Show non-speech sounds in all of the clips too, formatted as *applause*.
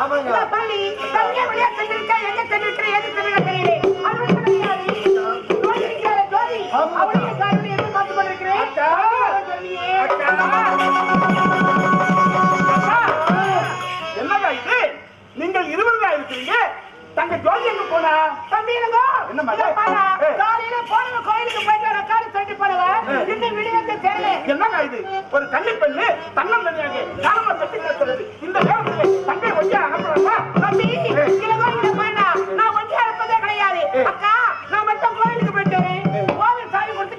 ஆமாங்க என்னங்க இது நீங்கள் இருவருதா இருக்கிறீங்க தங்க ஜோதி எங்க போனா என்ன மாதிரி என்னங்க இது ஒரு கன்னி பெண்ணு தன்னம் தனியாக காலமா கட்டி கிடக்கிறது இந்த நேரத்தில் தங்கை ஒய்யா அனுப்புறாங்க தம்பி, இலவா இங்க பாருடா. நான் வண்டி அனுப்பதே கிடையாது. அக்கா, நான் மட்டும் கோயிலுக்கு போயிட்டு வரேன். கோவில் சாவி கொடுத்துட்டு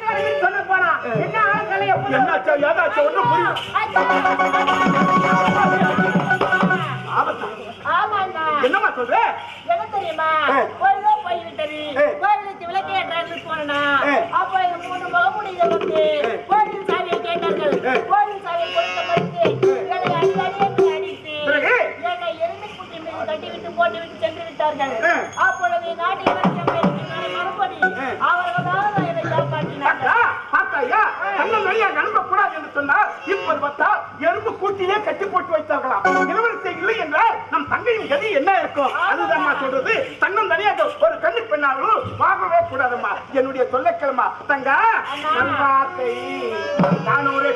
வரேன்னு சொல்ல போனா. என்ன ஆளுக்கலைய புது- ஒன்றும் புரியும் அனுப்பக்கூடாது என்று சொன்னார். இப்போது பார்த்தா, எறும்பு கூட்டிலே கட்டி போட்டு வைத்தார்களாம். இளவரசி இல்லை என்றால் நம் தங்கையின் கதி என்ன இருக்கும்? அதுதான் சொல்றது. தன்னம் தனியாக ஒரு கண்ணு பெண்ணாலும் வாங்கவே கூடாதம்மா. என்னுடைய சொல்லக்கிழமா தங்கா நல்வார்த்தை. நான் ஒரு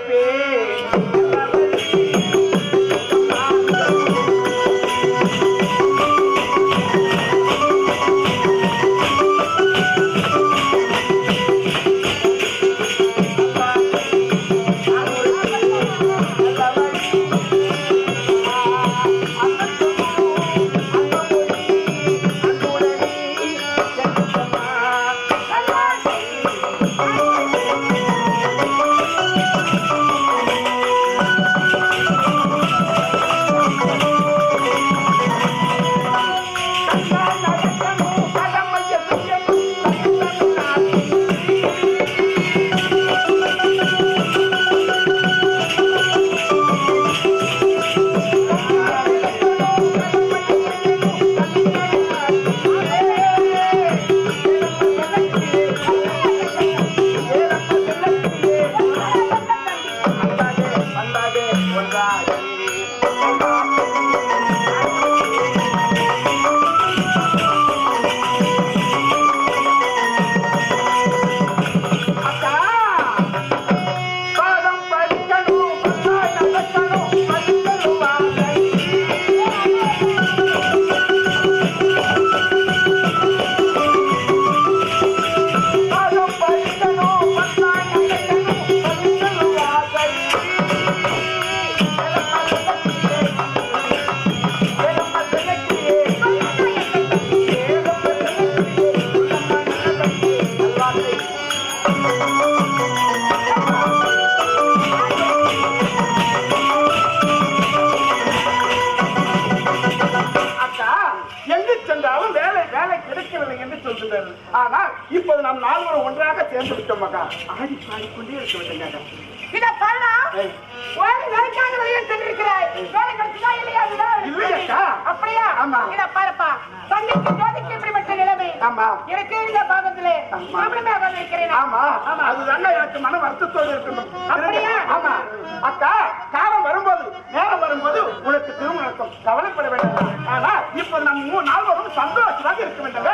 ஆமா. எனக்கு இந்த பாகத்திலே ஆமா. மாமனமாக இருக்கிறேன் ஆமா. அதுதாங்க எனக்கு மன வருத்தத்தோடு இருக்கணும் அப்படியா? ஆமா. அக்கா காலம் வரும்போது நேரம் வரும்போது உனக்கு திருமணம். கவலைப்பட வேண்டாம். ஆனா இப்ப நம்ம மூணு நால்வரும் சந்தோஷமாக இருக்க வேண்டும்.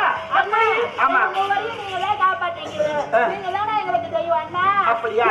ஆமா. மூவரையும் நீங்களே காப்பாற்றீங்க. நீங்க எங்களுக்கு தெய்வம் அண்ணா அப்படியா?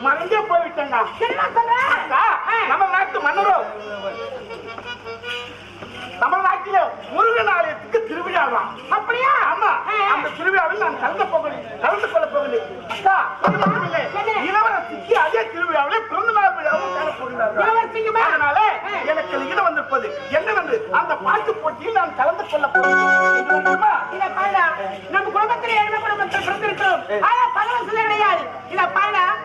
மறைஞ்சே போய்விட்டேன்டா. என்ன சொல்றா? நம்ம நாட்டு மன்னரோ? நம்ம நாட்டில முருகன் ஆலயத்துக்கு திருவிழாவா அப்படியா? ஆமா. அந்த திருவிழாவில் நான் கலந்து போகணும் கலந்து கொள்ள போகவில்லை இளவரசிக்கு அதே திருவிழாவிலே பிறந்த இளவரசிக்குமா? அதனால. எனக்கு இடம் வந்திருப்பது. என்னவென்று அந்த பாட்டு போட்டியில் நான் கலந்து கொள்ள நம்ம குடும்பத்துல ஏழை குடும்பத்தில் பிறந்திருக்கிறோம். ஆனா பரவசம் கிடையாது.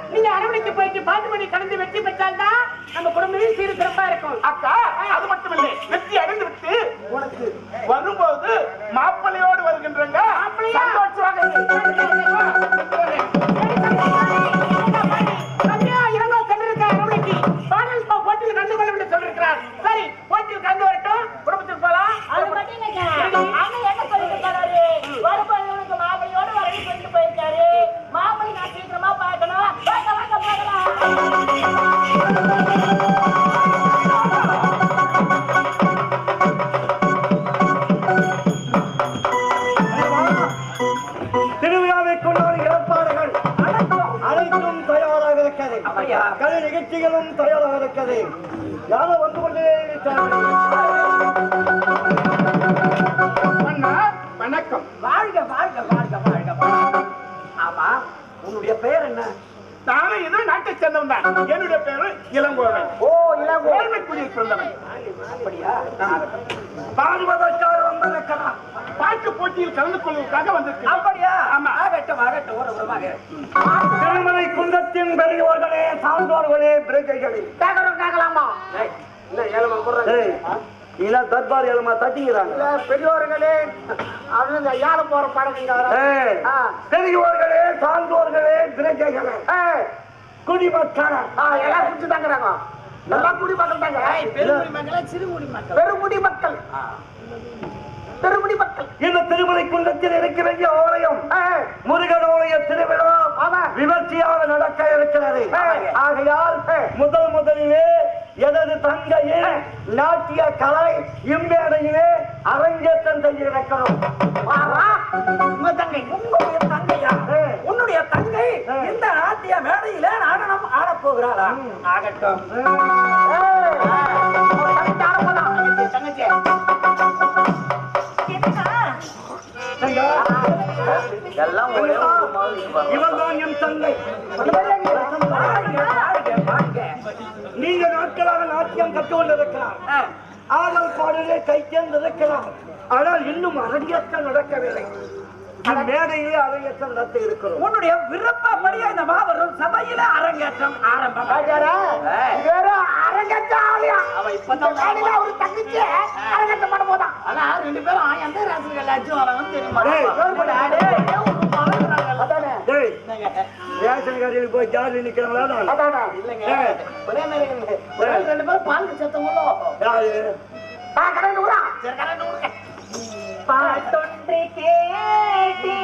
நீங்க அரவணைக்கு போயிட்டு பாட்டு பண்ணி கலந்து வெற்றி பெற்றால்தான் நம்ம குடும்பமே சீரு சிறப்பா இருக்கும். அக்கா அது மட்டுமில்லை. வெற்றி அடைந்து விட்டு உனக்கு வரும்போது மாப்பிள்ளையோடு வருகின்றங்க? சந்தோஷமாக பாடுவதற்காக வந்திருக்கிறார். பாட்டு போட்டியில் கலந்து கொள்வதற்காக வந்திருக்கிறேன் அப்படியா? ஆமா. ஆகட்டும் ஆகட்டும் ஒரு உருவாக திருமலை குன்றத்தின் பெரியவர்களே சான்றோர்களே பிரஜைகளே. கேட்கறோம் கேட்கலாமா ஏய், இல்ல தர்பார் ஏழுமா தட்டிக்கிறாங்க. பெரியோர்களே அவங்க யார போற படகுங்க. பெரியவர்களே சான்றோர்களே பிரஜைகளே. குடிமக்கள் எல்லாம் குடிச்சு தாங்கிறாங்க குடி மக்கள் தாங்க. பெருங்குடி மக்களா, சிறுகுடி மக்கள்? பெருங்குடி மக்கள். பெருங்குடி மக்கள். இந்த திருமலை குன்றத்தில் இருக்க வேண்டிய ஆலயம்? முருகனுடைய திருவிழா. விமர்சையாக நடக்க இருக்கிறது. ஆகையால் முதல் முதலிலே எனது தங்கையின் நாட்டிய கலை இம்மேடையிலே அரங்கேற்றம் செய்ய வாரா, உங்க தங்கை உங்களுடைய தங்கையா? உன்னுடைய தங்கை இந்த நாட்டிய மேடையில நடனம் ஆடப் போகிறாளா ஆகட்டும். எல்லாம் இவன்தான் என் தங்கை. நாட்டியம் கற்றுக்கொண்டிருக்கிறார் ஆனால் பாடலே கை தேர்ந்திருக்கிறார் ஆனால் இன்னும் அரங்கேற்றம் நடக்கவில்லை. மேடையிலே அரங்கேற்றம் நடத்த இருக்கிறோம். உன்னுடைய விருப்பப்படியே இந்த மாபெரும் சபையில அரங்கேற்றம் ஆரம்பம். அரங்கேற்றம் ஒரு தங்கச்சி அரங்கேற்றம் பண்ண போதான் ஆனா ரெண்டு பேரும் எந்த ராசிகள் அடிச்சு வராங்கன்னு தெரியுமா? டேய். ரேஷன் கடையில் போய் ஜாலி நிக்கிறாங்களா இல்லைங்க. ஒரே மாதிரி ரெண்டு பேரும் பால் பாட்டொன்று கேட்டேன்.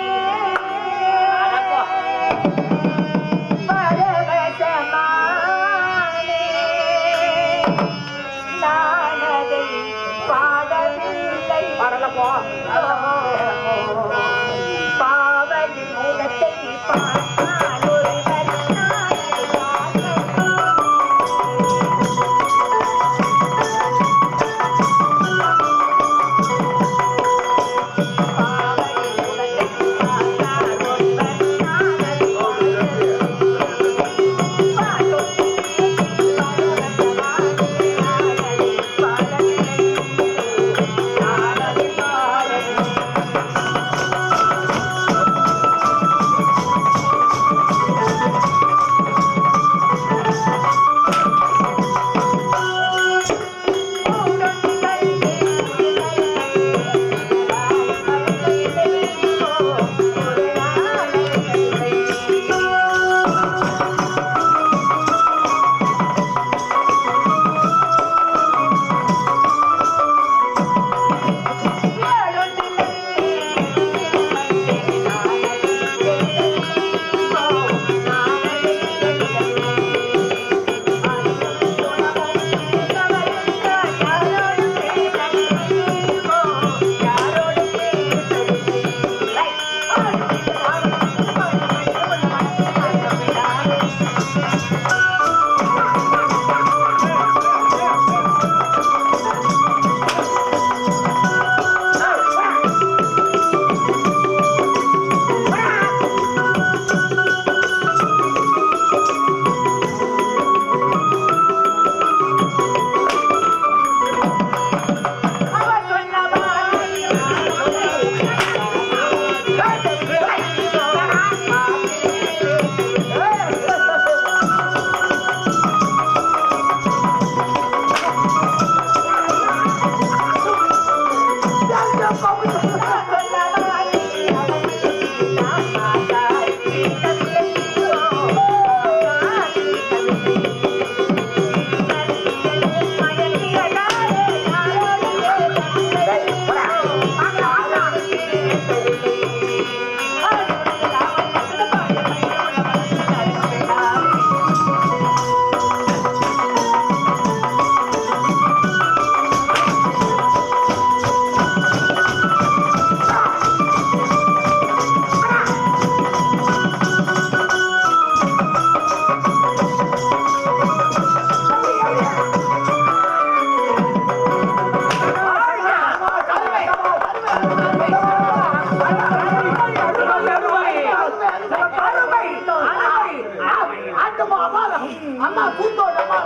அம்மா கூத்தோடு அம்மா.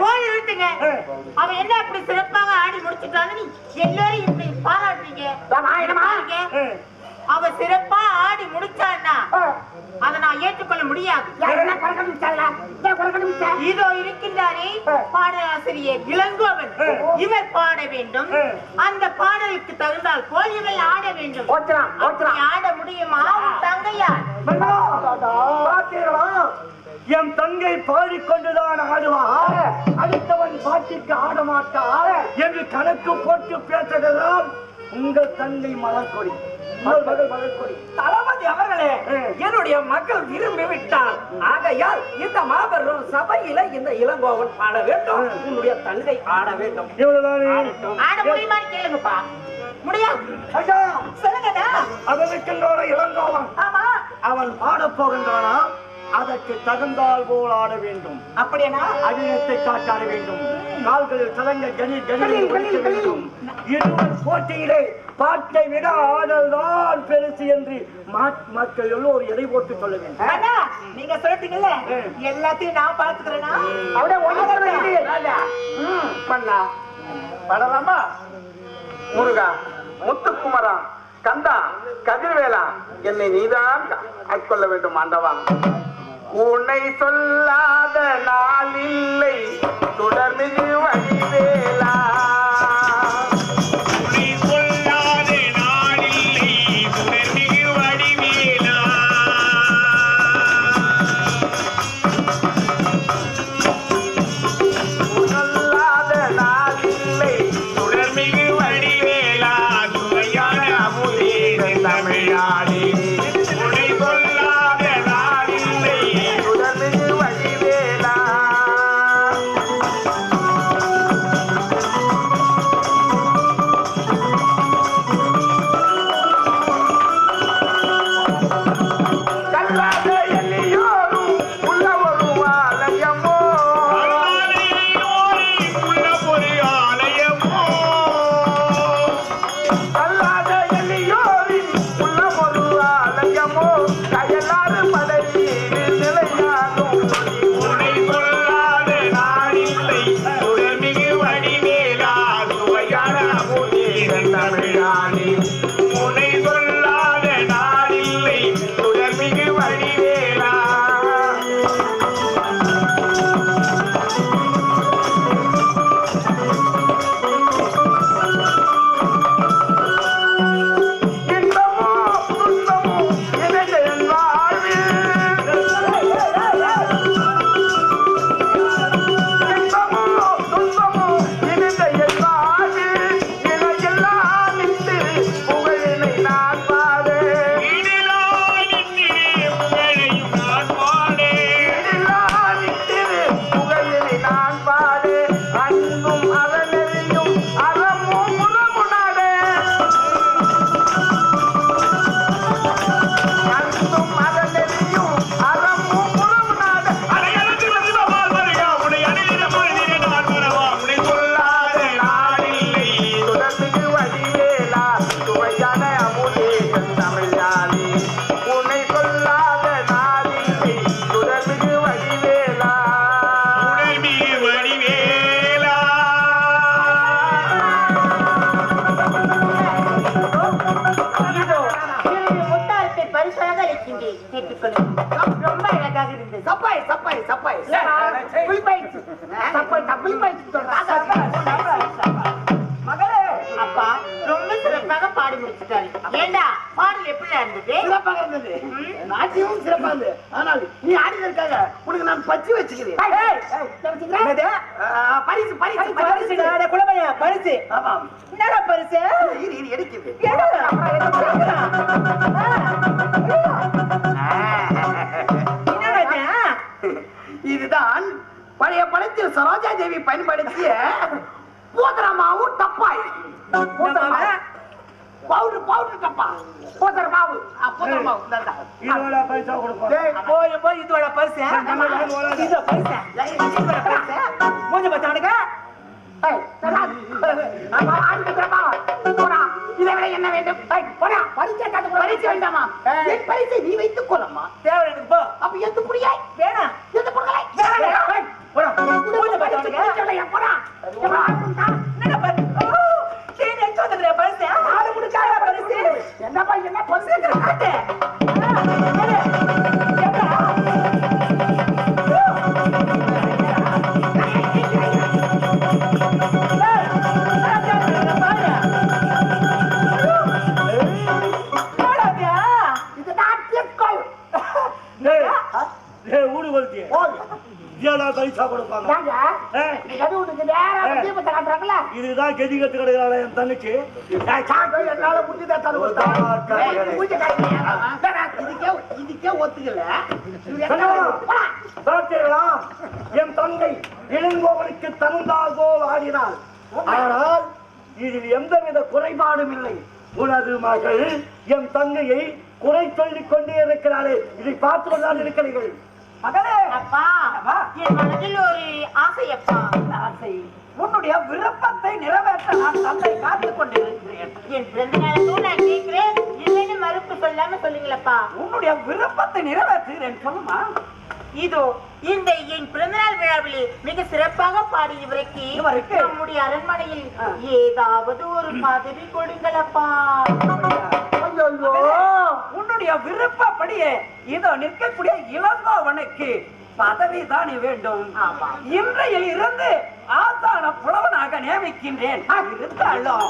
போய் நிறுத்துங்க அவன் என்ன இப்படி சிறப்பாக ஆடி முடிச்சுட்டான்னு நீ எல்லாரும் இப்படி பாராட்டுறீங்க. அவ சிறப்பா ஆடி முடிச்சான்னா அதை நான் ஏற்றுக்கொள்ள முடியாது. இதோ இருக்கின்றாரே பாடலாசிரியர் இளங்கோவன். இவர் பாட வேண்டும். அந்த பாடலுக்கு தகுந்தால் போல் ஆட வேண்டும். அப்படி ஆட முடியுமா பாத்தீங்களா என் தங்கை பாடிக்கொண்டுதான் ஆடுவார் அடுத்தவன் பாட்டிற்கு ஆட மாட்டார் என்று கணக்கு போட்டு பேசுகிறதால் உங்கள் தங்கை மலர்கொடி. தளபதி அவர்களே என்னுடைய மக்கள் விரும்பி விட்டார் ஆகையால் இந்த மாபெரும் சபையில இந்த இளங்கோவன் பாட வேண்டும். உன்னுடைய தங்கை ஆட வேண்டும். ஆட முடியுமான்னு கேளுங்கப்பா. முடியாது ஐயா. சொல்லுங்கண்ணா. அதற்கின்றோட இளங்கோவன். ஆமா. அவன் பாடப் போகின்றானா? அதற்கு தகுந்தால் போல் ஆட வேண்டும். அப்படியானா? அபிநயத்தை காட்டாட வேண்டும். கால்களில் சலங்க கணி கணி ஒலிக்க வேண்டும். இருவர் போட்டியிலே பாட்டை விட ஆடல்தான் பெருசு என்று மக்கள் எல்லோரும் எடை போட்டு சொல்ல வேண்டும்? நீங்க சொல்லிட்டீங்கல்ல? எல்லாத்தையும் நான் பாத்துக்கிறேன்னா அப்படியே பண்ணா படலாமா? முருகா முத்துக்குமரா கந்தா கதிர்வேலா என்னை நீதான் ஆட்கொள்ள வேண்டும் ஆண்டவா. உன்னை சொல்லாத நாள் இல்லை. தொடர்மிகு வடிவேலா நாட்டியமும் சிறப்பாக இருந்தது ஆனால் நீ ஆடினதுக்காக உனக்கு நான் பச்சு வச்சுக்கிறேன். பரிசு பரிசு பரிசு குலமையா பரிசு ஆமாம் என்னடா பரிசு? இரு இரு எடுக்குது இதுதான் பழைய படத்தில் சரோஜா தேவி பயன்படுத்திய பூதர மாவு டப்பாய் பவுடர் பவுடர் டப்பா பூதர மாவு. பூதர மாவு. இந்தாண்டா. டேய், போய் போய் இதோட பரிசு இதோ பரிசு இதோட பரிசு மூஞ்சி பத்தானுங்க ஏய், சரா. ஆமா, ஆண்கள் சிறப்பா. போடா. இதை விட என்ன வேண்டும்? போடா. பரிசை காட்டு போடா. பரிசு வேண்டாமா? என் பரிசை நீ வைத்துக் கொள்ளம்மா தேவை எனக்கு போ. அப்ப எந்த புரியாய் வேணாம் எந்த புரியலை. போடா. பூஜை பண்ண உனக்கு. எப்படா என்னடா பரிசு? எங்க வந்துக்கிற பரிசு? ஆளு முடிக்காத பரிசு. என்னப்பா என்ன பரிசு காட்டு. ஆ, எடு. எங்கடா? ஏய், ஏய், பாரு. என்னடா இது? இதுதான் தீர்க்கோள் ஊடு கொளுத்தி ஏழா பைசா கொடுப்பாங்க தாங்க நீ கது விட்டுக்கு நேரா இதுதான் கெதி கட்டு கிடைக்கிறாள் என் தங்கச்சி. என்னால முடிஞ்சதா இதுக்கே இதுக்கே ஒத்துக்கல. பார்த்தீர்களா? என் தங்கை இளங்கோவனுக்கு தகுந்தால் போல் ஆடினாள். ஆனால் இதில் எந்தவித குறைபாடும் இல்லை. உனது மகள் என் தங்கையை குறை சொல்லிக் கொண்டே இருக்கிறாளே. இதை பார்த்து கொண்டால் இருக்கிறீர்கள். மகளே அப்பா. என் மனதில் ஒரு ஆசை அப்பா ஆசை. உன்னுடைய விருப்பத்தை நிறைவேற்ற நான் தந்தை காத்துக் கொண்டிருக்கிறேன். என் பிறந்த நாளுக்கும் நான் கேட்கிறேன். இல்லைன்னு மறுப்பு சொல்லாம சொல்லுங்களப்பா. உன்னுடைய விருப்பத்தை நிறைவேற்றுகிறேன் சொல்லுமா? இதோ இந்த என் பிறந்தநாள் விழாவிலே மிக சிறப்பாக பாடி இவருக்கு இவருக்கு? நம்முடைய அரண்மனையில். ஏதாவது ஒரு பதவி கொடுங்களப்பா. உன்னுடைய விருப்பப்படியே இதோ நிற்கக்கூடிய இளங்கோவனுக்கு பதவி தானே வேண்டும். ஆமா. இன்றையில் இருந்து ஆசான புலவனாக நியமிக்கின்றேன் இருந்தாலும்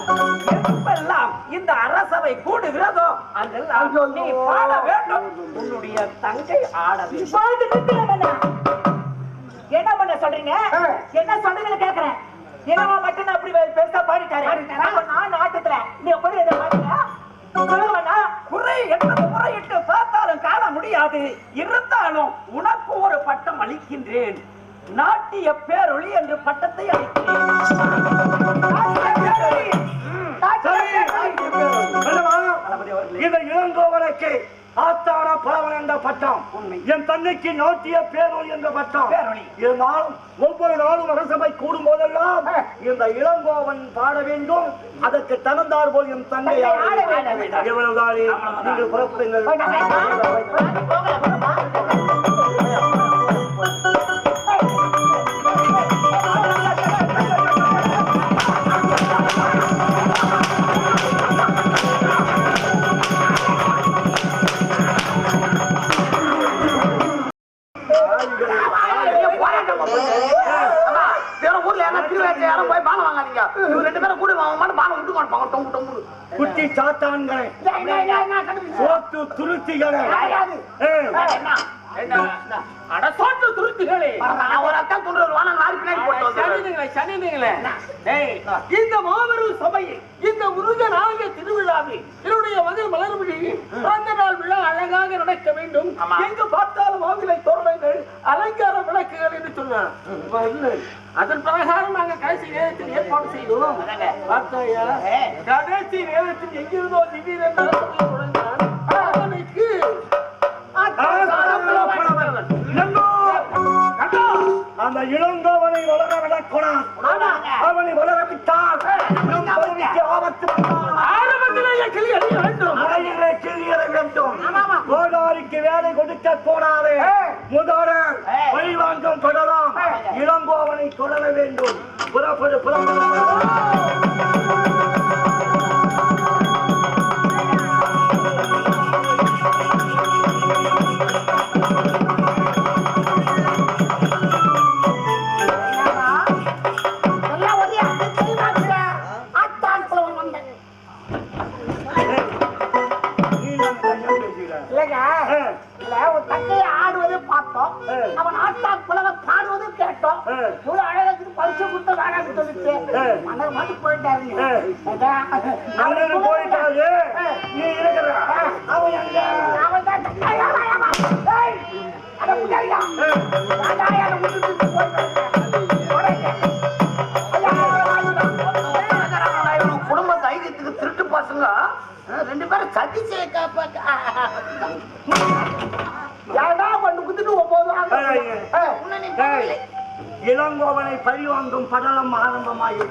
எப்பெல்லாம் இந்த அரசவை கூடுகிறதோ அங்கெல்லாம் நீ பாட வேண்டும். உன்னுடைய தங்கை ஆட என்ன பண்ண சொல்றீங்க? என்ன சொல்றீங்கன்னு கேக்குறேன். என்னவா மட்டும் அப்படி பெருசா பாடிட்டாரு? நான் ஆட்டத்துல நீ எப்படி இதை பாடுங்க குறை என்பது முறையிட்டு பார்த்தாலும் காண முடியாது. இருந்தாலும் உனக்கு ஒரு பட்டம் அளிக்கின்றேன். நாட்டிய பேரொளி என்று பட்டத்தை. இந்த இளங்கோவனுக்கு ஆஸ்தான பலவன் என்ற பட்டம் உண்மை. என் தன்னைக்கு நாட்டிய பேரொழி என்ற பட்டம். இருந்தாலும் ஒவ்வொரு நாளும் அரசபை கூடும் போதெல்லாம் இந்த இளங்கோவன் பாட வேண்டும் அதற்கு தகுந்தார் போல் என் வேண்டும். எவ்வளவுதானே நீங்கள் புறப்படுங்கள் குட்டி சாத்தான்களை சோத்து துருத்திகளை. ஏ, அட சோற்று துருத்துகளே. நான் ஒரு அக்கா கொண்டு வருவான் நான் நாலு பின்னாடி போட்டு வந்துடுறேன். சனிங்களே டேய், இந்த மாபெரும் சபையில் இந்த முருக நாய திருவிழாவில் என்னுடைய மகள் மலர்விழி பிறந்த நாள் விழா அழகாக நடக்க வேண்டும். எங்கு பார்த்தாலும் மாவிலை தோரணங்கள் அலங்கார விளக்குகள் என்று சொன்னார். அதன் பிரகாரம் நாங்க கடைசி நேரத்தில் ஏற்பாடு செய்தோம் பார்த்தாயா? கடைசி நேரத்தில் எங்கிருந்தோ திடீரென்று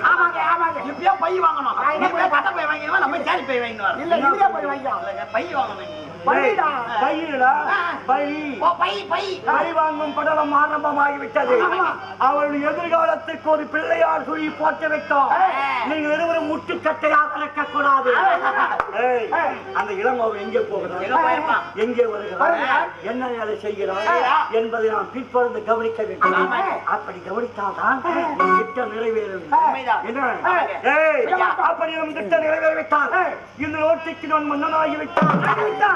ஆமாங்க ஆமாங்க. இப்பயே பை வாங்கணும். இப்பயே பட்ட பை வாங்கிடுவா நம்ம சேரி பை வாங்கிடுவோம் இல்ல இதுலயே பை வாங்கிக்கலாம் பை வாங்கணும். பையிடா பையிடா. பை ஓ பை பை பழி வாங்கும் படலம் ஆரம்பமாகிவிட்டது. அவள் எதிர்காலத்துக்கு ஒரு பிள்ளையார் சுழி போட்டு விட்டோம். நீங்கள் இருவரும் முட்டுக்கட்டையாக இருக்கக்கூடாது. ஏய், அந்த இளங்கோவன் எங்கே போகிறான் எங்க வருகிறான் என்ன வேலை செய்கிறான் என்பதை நாம் பிற்பொழுது கவனிக்க வேண்டும். அப்படி கவனித்தால்தான் திட்டம் நிறைவேறும். அப்படி நம் திட்டம் நிறைவேறிவிட்டால் இந்த நோட்டுக்கு நான் மன்னனாகிவிட்டான்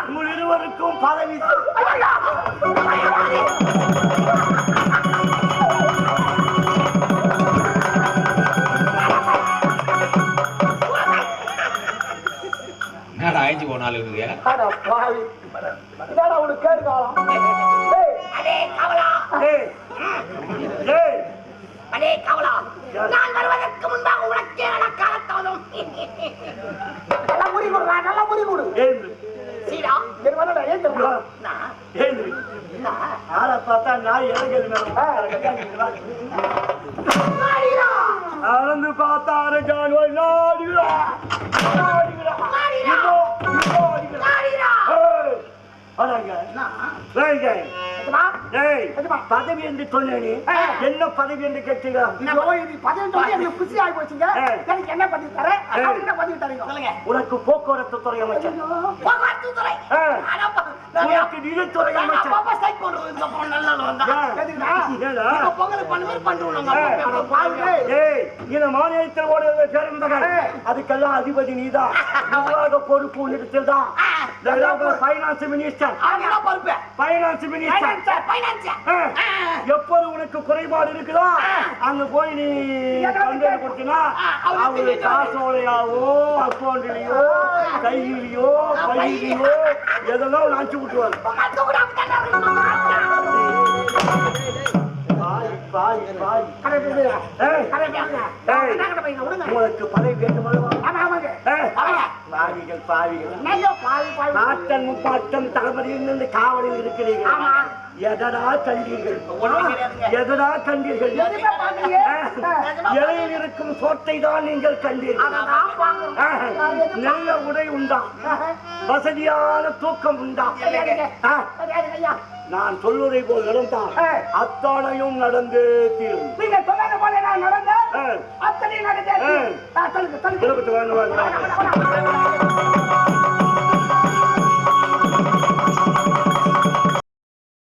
உங்கள் இருவருக்கும் பதவி என்னடா ஆயிடுச்சு போனாலும் கவலா. நான் வருவதற்கு முன்பாக உனக்கு காலத்தாலும் நல்லா முடி கொடுடா, நல்லா முடி கொடு. ஆளை பார்த்தா நாய் அளந்து பார்த்தாரு ஜான்வாய் நாடுகிறா பதவி என்று சொன்னேனே. என்ன பதவி என்று ஆகி போச்சுங்க. எனக்கு என்ன பதவி தர? என்ன பதவி தரீங்க? சொல்லுங்க. உனக்கு போக்குவரத்து துறை அமைச்சர். போக்குவரத்து துறை? உனக்கு நிதித்துறை மாநிலத்தில் ஓடுவதை அதுக்கெல்லாம் அதிபதி நீதான். *laughs* பொறுப்பு உன்னிடத்தில் தான் பைனான்ஸ் மினிஸ்டர் அவங்க பொறுப்பு? பைனான்ஸ் மினிஸ்டர் எப்போது உனக்கு குறைபாடு இருக்குதோ அங்க போய் நீ கம்ப்ளைண்ட் கொடுத்தீங்கன்னா அவங்க காசோலையாவோ அக்கௌண்ட்லயோ கையிலயோ பையிலையோ எதெல்லாம் நாச்சு விட்டுருவாங்க பாய் பாய் பாய். பாவிகள் பாவிகள். நாட்டன் முப்பாட்டம் தளபதியில் இருந்து காவலில் இருக்கிறீர்கள். எதடா கண்டீர்கள். எதடா கண்டீர்கள். இலையில் இருக்கும் சோத்தை தான் நீங்கள் கண்டீர்கள் நல்ல உடை உண்டா வசதியான தூக்கம் உண்டா. நான் சொல்வதை போல் நடந்தால் அத்தனையும் நடந்து தீரும். நீங்க சொன்னது போல நான் நடந்தேன் ஆஹ், அத்தனை நடந்தேன்